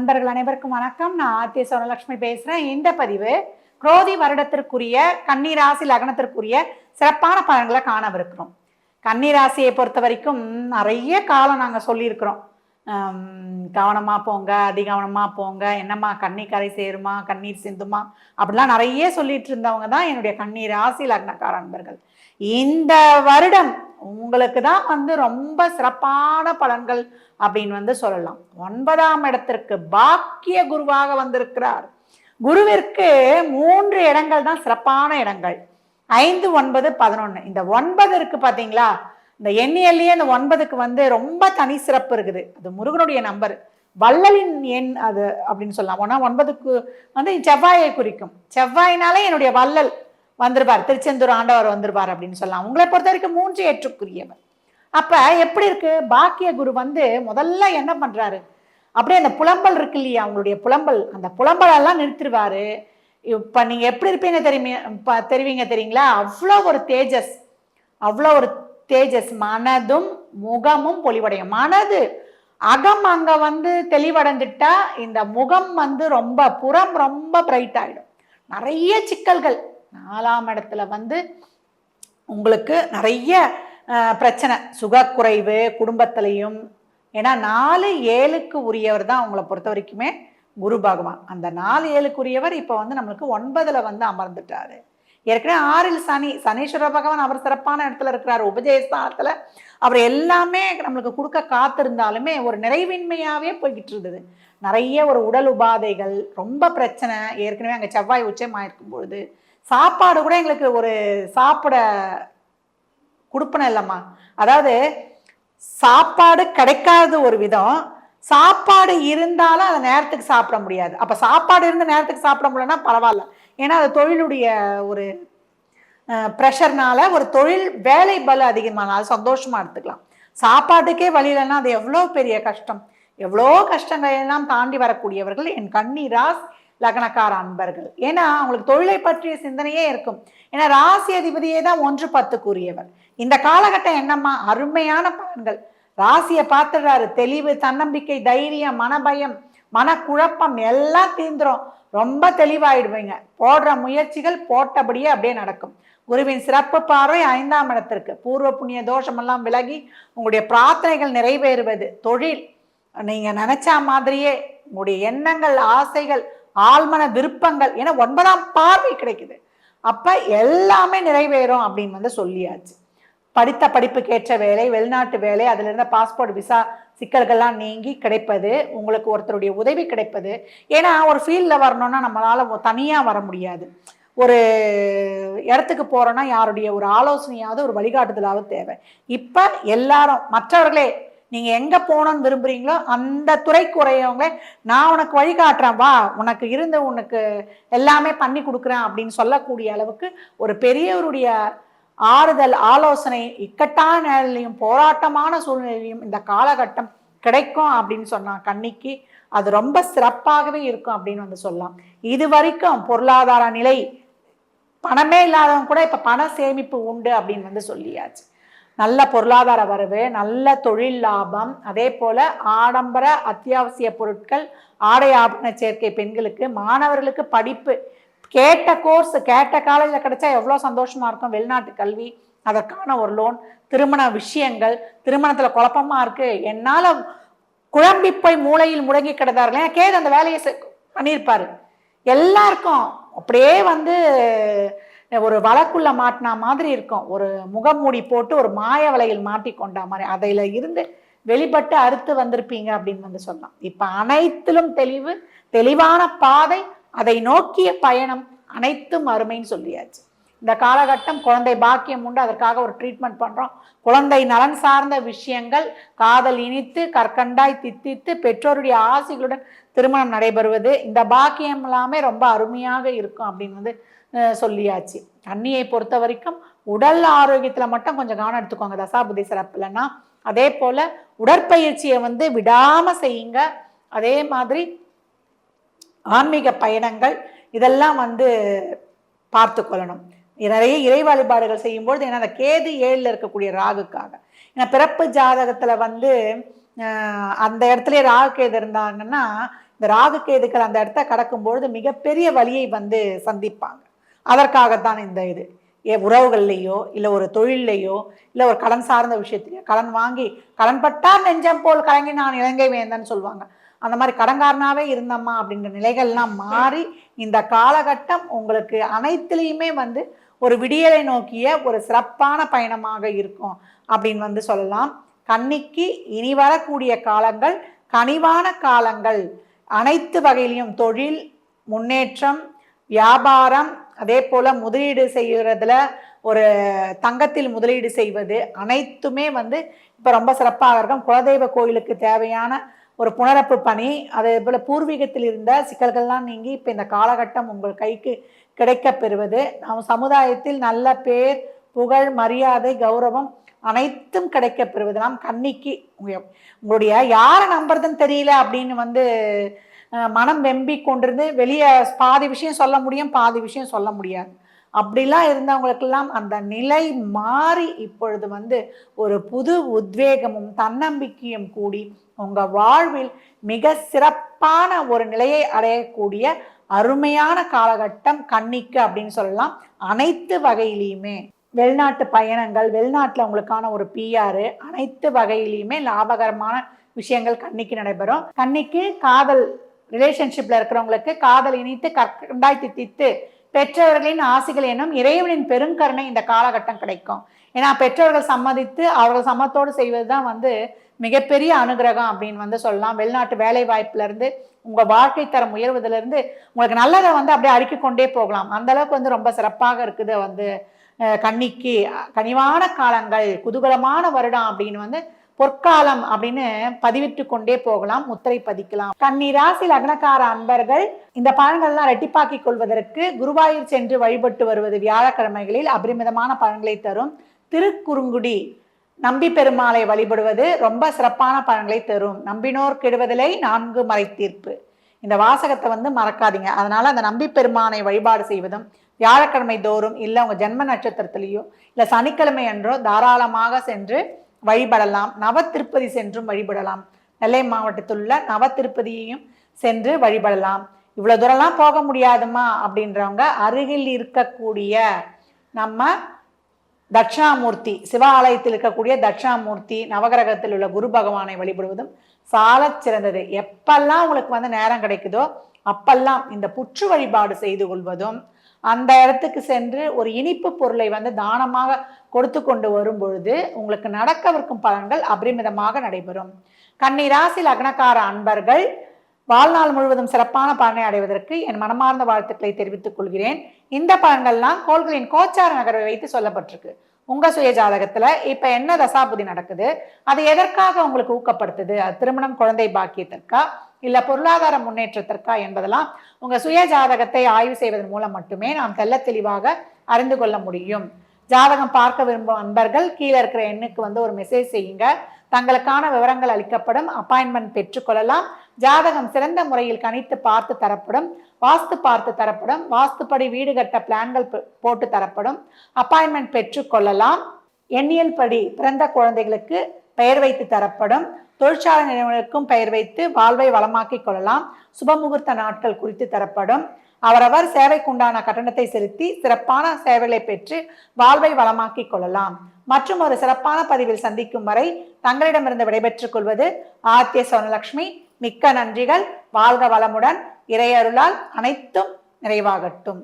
அன்பர்கள் அனைவருக்கும் வணக்கம். நான் ஆர்த்தி சோனலட்சுமி பேசுகிறேன் இந்த பதிவு குரோதி வருடத்திற்குரிய கன்னிராசி லக்னத்திற்குரிய சிறப்பான பலன்களை காணவிருக்கிறோம். கன்னிராசியை பொறுத்த வரைக்கும் நிறைய காலம் நாங்கள் சொல்லியிருக்கிறோம். கவனமாக போங்க அதிகவனமாக போங்க. என்னம்மா கண்ணி கரை சேருமா கண்ணீர் சிந்துமா? அப்படிலாம் நிறைய சொல்லிட்டு இருந்தவங்க தான் என்னுடைய கண்ணீர் ராசி லக்னக்கார அன்பர்கள். இந்த வருடம் உங்களுக்கு தான் வந்து ரொம்ப சிறப்பான பலன்கள் அப்படின்னு வந்து சொல்லலாம். ஒன்பதாம் இடத்திற்கு பாக்கிய குருவாக வந்திருக்கிறார். குருவிற்கு மூன்று இடங்கள் தான் சிறப்பான இடங்கள். ஐந்து ஒன்பது பதினொன்று இந்த ஒன்பது இருக்கு பார்த்தீங்களா இந்த எண்ணியல்லையே இந்த ஒன்பதுக்கு வந்து ரொம்ப தனி சிறப்பு இருக்குது. அது முருகனுடைய நம்பர். வள்ளலின் எண் அது அப்படின்னு சொல்லலாம். ஒன்னா ஒன்பதுக்கு வந்து செவ்வாயை குறிக்கும். செவ்வாயினாலே என்னுடைய வள்ளல். வந்திருப்பார். திருச்செந்தூர் ஆண்டவர் வந்திருப்பார் அப்படின்னு சொல்லலாம். உங்களை பொறுத்த வரைக்கும் மூன்று ஏற்றுக்குரியவர். அப்போ எப்படி இருக்கு? பாக்கிய குரு வந்து முதல்ல என்ன பண்ணுறாரு அப்படியே அந்த புலம்பல் இருக்கு இல்லையா? அவங்களுடைய புலம்பல். அந்த புலம்பலெல்லாம் நிறுத்திடுவார் நிறுத்திடுவாரு நீங்கள் எப்படி இருப்பீங்க தெரியுமே ப- தெரிவிங்க தெரியுங்களா? அவ்வளோ ஒரு தேஜஸ். அவ்வளோ ஒரு தேஜஸ். மனதும் முகமும் பொலிவடையும் மனது அகம் அங்கே வந்து தெளிவடைந்துட்டா இந்த முகம் வந்து ரொம்ப புறம் ரொம்ப பிரைட் ஆகிடும் நிறைய சிக்கல்கள். நாலாம் இடத்துல வந்து உங்களுக்கு நிறைய பிரச்சனை. சுகக்குறைவு குடும்பத்திலையும். ஏன்னா நாலு ஏழுக்கு உரியவர் தான் உங்களை பொறுத்த வரைக்குமே குரு பகவான். அந்த நாலு ஏழுக்கு உரியவர் இப்போ வந்து நம்மளுக்கு ஒன்பதில் வந்து அமர்ந்துட்டாரு. ஏற்கனவே ஆறில் சனி சனீஸ்வர பகவான் அவர் சிறப்பான இடத்துல இருக்கிறார். உபஜயஸ்தானத்தில் அவர் எல்லாமே நம்மளுக்கு கொடுக்க காத்திருந்தாலுமே ஒரு நிறைவின்மையாகவே போய்கிட்டு இருந்தது. நிறைய ஒரு உடல் உபாதைகள் ரொம்ப பிரச்சனை. ஏற்கனவே அங்கே செவ்வாய் உச்சமாக இருக்கும் பொழுது சாப்பாடு கூட எங்களுக்கு ஒரு சாப்பிட கொடுப்பன இல்லைம்மா. அதாவது சாப்பாடு கிடைக்காத ஒரு விதம். சாப்பாடு இருந்தாலும் அதை நேரத்துக்கு சாப்பிட முடியாது. அப்போ சாப்பாடு இருந்த நேரத்துக்கு சாப்பிட முடியலன்னா பரவாயில்ல. ஏன்னா அது தொழிலுடைய ஒரு ப்ரெஷர்னால ஒரு தொழில் வேலை பல அதிகமானாலும் சந்தோஷமாக எடுத்துக்கலாம். சாப்பாட்டுக்கே வழி இல்லைன்னா அது எவ்வளோ பெரிய கஷ்டம். எவ்வளோ கஷ்டங்களை எல்லாம் தாண்டி வரக்கூடியவர்கள் என் கண்ணீராஸ் லக்னக்கார அன்பர்கள். ஏன்னா அவங்களுக்கு தொழிலை பற்றிய சிந்தனையே இருக்கும். ஏன்னா ராசி அதிபதியே தான் ஒன்று பத்துக்குரியவர். இந்த காலகட்டம் என்னம்மா? அருமையான பலன்கள். ராசியை பார்த்துடுறாரு. தெளிவு தன்னம்பிக்கை தைரியம் மனபயம் மனக்குழப்பம் எல்லாம் தீந்துரும். ரொம்ப தெளிவாயிடுவீங்க. போடுற முயற்சிகள் போட்டபடியே அப்படியே நடக்கும். குருவின் சிறப்பு பார்வை ஐந்தாம் இடத்திற்கு. பூர்வ புண்ணிய தோஷமெல்லாம் விலகி உங்களுடைய பிரார்த்தனைகள் நிறைவேறுவது. தொழில். நீங்கள் நினச்சா மாதிரியே உங்களுடைய எண்ணங்கள் ஆசைகள் ஆழ்மன விருப்பங்கள் ஏன்னா ஒன்பதாம் பார்வை கிடைக்குது. அப்போ எல்லாமே நிறைவேறும் அப்படின்னு வந்து சொல்லியாச்சு. படித்த படிப்புக்கேற்ற வேலை வெளிநாட்டு வேலை அதில் இருந்த பாஸ்போர்ட் விசா சிக்கல்கள்லாம் நீங்கி கிடைப்பது உங்களுக்கு ஒருத்தருடைய உதவி கிடைப்பது. ஏன்னா ஒரு ஃபீல்டில் வரணும்னா நம்மளால் தனியாக வர முடியாது. ஒரு இடத்துக்கு போகிறோன்னா யாருடைய ஒரு ஆலோசனையாவது ஒரு வழிகாட்டுதலாவது தேவை. இப்போ எல்லாரும் மற்றவர்களே நீங்கள் எங்கே போகணும்னு விரும்புகிறீங்களோ அந்த துறைக்கு உரையவங்களே நான் உனக்கு வழிகாட்டுறேன் வா உனக்கு இருந்து உனக்கு எல்லாமே பண்ணி கொடுக்குறேன் அப்படின்னு சொல்லக்கூடிய அளவுக்கு ஒரு பெரியவருடைய ஆறுதல் ஆலோசனை இக்கட்டான நிலையிலையும் போராட்டமான சூழ்நிலையிலையும் இந்த காலகட்டம் கிடைக்கும் அப்படின்னு சொன்னான் கன்னிக்கு அது ரொம்ப சிறப்பாகவே இருக்கும் அப்படின்னு வந்து சொல்லலாம். இது வரைக்கும் பொருளாதார நிலை பணமே இல்லாதவங்க கூட இப்போ பண சேமிப்பு உண்டு அப்படின்னு வந்து சொல்லியாச்சு. நல்ல பொருளாதார வரவு நல்ல தொழில் லாபம் அதே போல் ஆடம்பர அத்தியாவசிய பொருட்கள் ஆடை ஆபரண சேர்க்கை பெண்களுக்கு மாணவர்களுக்கு படிப்பு. கேட்ட கோர்ஸ் கேட்ட காலேஜில் கிடைச்சா எவ்வளோ சந்தோஷமாக இருக்கும். வெளிநாட்டு கல்வி அதற்கான ஒரு லோன் திருமண விஷயங்கள் திருமணத்தில் குழப்பமா இருக்குது என்னால் குழம்பி போய் மூளையில் முடங்கி கிடந்தார்கள். ஏன்னா கேது அந்த வேலையை செ- பண்ணியிருப்பாரு. எல்லாருக்கும் அப்படியே வந்து ஒரு வழக்குள்ள மாட்டினா மாதிரி இருக்கும். ஒரு முகமூடி போட்டு ஒரு மாய வலையில் மாட்டி கொண்டா மாதிரி. அதில் இருந்து வெளிப்பட்டு அறுத்து வந்திருப்பீங்க அப்படின்னு வந்து சொல்லலாம். இப்ப அனைத்திலும் தெளிவு தெளிவான பாதை அதை நோக்கிய பயணம் அனைத்தும் அருமைன்னு சொல்லியாச்சு. இந்த காலகட்டம் குழந்தை பாக்கியம் உண்டு அதற்காக ஒரு ட்ரீட்மெண்ட் பண்ணுறோம் குழந்தை நலன் சார்ந்த விஷயங்கள் காதல் இனித்து கற்கண்டாய் தித்தித்து பெற்றோருடைய ஆசைகளுடன் திருமணம் நடைபெறுவது இந்த பாக்கியம் எல்லாமே ரொம்ப அருமையாக இருக்கும் அப்படின்னு வந்து சொல்லியாச்சு. தண்ணியை பொறுத்த வரைக்கும் உடல் ஆரோக்கியத்தில் மட்டும் கொஞ்சம் கவனம் எடுத்துக்கோங்க. தசாபுதி சிறப்புலன்னா அதே போல் உடற்பயிற்சியை வந்து விடாமல் செய்யுங்க. அதே மாதிரி ஆன்மீக பயணங்கள் இதெல்லாம் வந்து பார்த்து கொள்ளணும். நிறைய இறை வழிபாடுகள் செய்யும்பொழுது ஏன்னா அந்த கேது ஏழில் இருக்கக்கூடிய ராகுக்காக. ஏன்னா பிறப்பு ஜாதகத்தில் வந்து அந்த இடத்துலயே ராகு கேது இருந்தாங்கன்னா இந்த ராகு கேதுக்கள் அந்த இடத்த கடக்கும்பொழுது மிகப்பெரிய வழியை வந்து சந்திப்பாங்க. அதற்காகத்தான் இந்த இது. ஏ உறவுகள்லையோ இல்லை ஒரு தொழிலையோ இல்லை ஒரு கடன் சார்ந்த விஷயத்திலையோ கடன் வாங்கி கடன்பட்டார் நெஞ்சம் போல் கலங்கி நான் இலங்கை வேந்தன்னு சொல்லுவாங்க. அந்த மாதிரி கடன்காரனாகவே இருந்தம்மா அப்படின்ற நிலைகள்லாம் மாறி இந்த காலகட்டம் உங்களுக்கு அனைத்துலேயுமே வந்து ஒரு விடியலை நோக்கிய ஒரு சிறப்பான பயணமாக இருக்கும் அப்படின்னு வந்து சொல்லலாம். கன்னிக்கு இனி வரக்கூடிய காலங்கள் கனிவான காலங்கள். அனைத்து வகையிலையும் தொழில் முன்னேற்றம் வியாபாரம் அதே போல் முதலீடு செய்கிறதுல ஒரு தங்கத்தில் முதலீடு செய்வது அனைத்துமே வந்து இப்போ ரொம்ப சிறப்பாக இருக்கும். குலதெய்வ கோயிலுக்கு தேவையான ஒரு புனரப்பு பணி அதே போல் பூர்வீகத்தில் இருந்த சிக்கல்கள்லாம் நீங்கி இப்போ இந்த காலகட்டம் உங்கள் கைக்கு கிடைக்க பெறுவது. நம் சமுதாயத்தில் நல்ல பேர் புகழ் மரியாதை கௌரவம் அனைத்தும் கிடைக்க பெறுவது. நாம் கன்னிக்கு உங்களுடைய யாரை நம்புறதுன்னு தெரியல அப்படின்னு வந்து மனம் வெம்பி கொண்டிருந்து வெளியே பாதி விஷயம் சொல்ல முடியும் பாதி விஷயம் சொல்ல முடியாது. அப்படிலாம் இருந்தவங்களுக்கெல்லாம் அந்த நிலை மாறி இப்பொழுது வந்து ஒரு புது உத்வேகமும் தன்னம்பிக்கையும் கூடி உங்கள் வாழ்வில் மிக சிறப்பான ஒரு நிலையை அடையக்கூடிய அருமையான காலகட்டம் கன்னிக்கு அப்படின்னு சொல்லலாம். அனைத்து வகையிலையுமே வெளிநாட்டு பயணங்கள் வெளிநாட்டில் உங்களுக்கான ஒரு பிஆர் அனைத்து வகையிலையுமே லாபகரமான விஷயங்கள் கன்னிக்கு நடைபெறும். கன்னிக்கு காதல் ரிலேஷன்ஷிப்ல இருக்கிறவங்களுக்கு காதல் இணைத்து கண்டாய் தித்தித்து பெற்றவர்களின் ஆசைகள் என்னும் இறைவனின் பெருங்கருணை இந்த காலகட்டம் கிடைக்கும். ஏன்னா பெற்றோர்கள் சம்மதித்து அவர்கள் சம்மத்தோடு செய்வது தான் வந்து மிகப்பெரிய அனுகிரகம் அப்படின்னு வந்து சொல்லலாம். வெளிநாட்டு வேலை வாய்ப்புல இருந்து உங்க வாழ்க்கை தரம் உயர்வதுல இருந்து உங்களுக்கு நல்லதை வந்து அப்படியே அடுக்கி கொண்டே போகலாம். அந்த அளவுக்கு வந்து ரொம்ப சிறப்பாக இருக்குது. வந்து கன்னிக்கு கனிவான காலங்கள் குதூகலமான வருடம் அப்படின்னு வந்து பொற்காலம் அப்படின்னு பதிவிட்டு கொண்டே போகலாம் முத்திரை பதிக்கலாம். கன்னிராசி லக்னக்கார அன்பர்கள் இந்த பலன்கள்லாம் ரெட்டிப்பாக்கி கொள்வதற்கு குருவாயூர் சென்று வழிபட்டு வருவது வியாழக்கிழமைகளில் அபரிமிதமான பழங்களை தரும். திருக்குறுங்குடி நம்பி பெருமாளை வழிபடுவது ரொம்ப சிறப்பான பழங்களை தரும். நம்பினோர் கெடுவதிலை நான்கு மறை தீர்ப்பு. இந்த வாசகத்தை வந்து மறக்காதீங்க. அதனால அந்த நம்பி பெருமானை வழிபாடு செய்வதும் வியாழக்கிழமை தோறும் இல்லை உங்க ஜென்ம நட்சத்திரத்திலேயோ இல்லை சனிக்கிழமை என்றோ தாராளமாக சென்று வழிபடலாம். நவ திருப்பதி சென்றும் வழிபடலாம். நெல்லை மாவட்டத்தில் உள்ள நவ திருப்பதியையும் சென்று வழிபடலாம். இவ்வளோ தூரம்லாம் போக முடியாதுமா அப்படின்றவங்க அருகில் இருக்கக்கூடிய நம்ம தட்சிணாமூர்த்தி சிவாலயத்தில் இருக்கக்கூடிய தட்சிணாமூர்த்தி நவகிரகத்தில் உள்ள குரு பகவானை வழிபடுவதும் சால சிறந்தது. எப்பெல்லாம் உங்களுக்கு வந்து நேரம் கிடைக்குதோ அப்பெல்லாம் இந்த புற்று வழிபாடு செய்து கொள்வதும் அந்த இடத்துக்கு சென்று ஒரு இனிப்பு பொருளை வந்து தானமாக கொடுத்து கொண்டு வரும் பொழுது உங்களுக்கு நடக்கவிருக்கும் பலன்கள் அபரிமிதமாக நடைபெறும். கன்னிராசி லக்னக்கார அன்பர்கள் வாழ்நாள் முழுவதும் சிறப்பான பலனை அடைவதற்கு என் மனமார்ந்த வாழ்த்துக்களை தெரிவித்துக் கொள்கிறேன். இந்த பலன்கள்லாம் கோள்களின் கோச்சார நகர்வை வைத்து சொல்லப்பட்டிருக்கு. உங்க சுய ஜாதகத்துல இப்ப என்ன தசாபுதி நடக்குது? அது எதற்காக உங்களுக்கு ஊக்கப்படுத்துது? அது திருமணம் குழந்தை பாக்கியத்திற்கா? இல்ல பொருளாதார முன்னேற்றத்திற்கா என்பதெல்லாம் உங்க சுய ஜாதகத்தை ஆய்வு செய்வதன் மூலம் மட்டுமே நாம் தெல்ல தெளிவாக அறிந்து கொள்ள முடியும். ஜாதகம் பார்க்க விரும்பும் அன்பர்கள் கீழே இருக்கிற எண்ணுக்கு வந்து ஒரு மெசேஜ் செய்யுங்க. தங்களுக்கான விவரங்கள் அளிக்கப்படும். அப்பாயின்மெண்ட் பெற்றுக்கொள்ளலாம் ஜாதகம் சிறந்த முறையில் கணித்து பார்த்து தரப்படும். வாஸ்து பார்த்து தரப்படும். வாஸ்துப்படி வீடு கட்ட பிளான்கள் போட்டு தரப்படும். அப்பாயின்மெண்ட் பெற்றுக்கொள்ளலாம் எண்ணியல் படி பிறந்த குழந்தைகளுக்கு பெயர் வைத்து தரப்படும். தொழிற்சாலை நிறுவனங்களுக்கும் பெயர் வைத்து வாழ்வை வளமாக்கிக் கொள்ளலாம். சுபமுகூர்த்த நாட்கள் குறித்து தரப்படும். அவரவர் சேவைக்குண்டான கட்டணத்தை செலுத்தி சிறப்பான சேவைகளை பெற்று வாழ்வை வளமாக்கிக் கொள்ளலாம். மற்றும் ஒரு சிறப்பான பதிவில் சந்திக்கும் வரை தங்களிடமிருந்து விடைபெற்றுக் கொள்வது ஆத்திய சோனலட்சுமி மிக்க நன்றிகள். வாழ்க வளமுடன். இறையருளால் அனைத்தும் நிறைவாகட்டும்.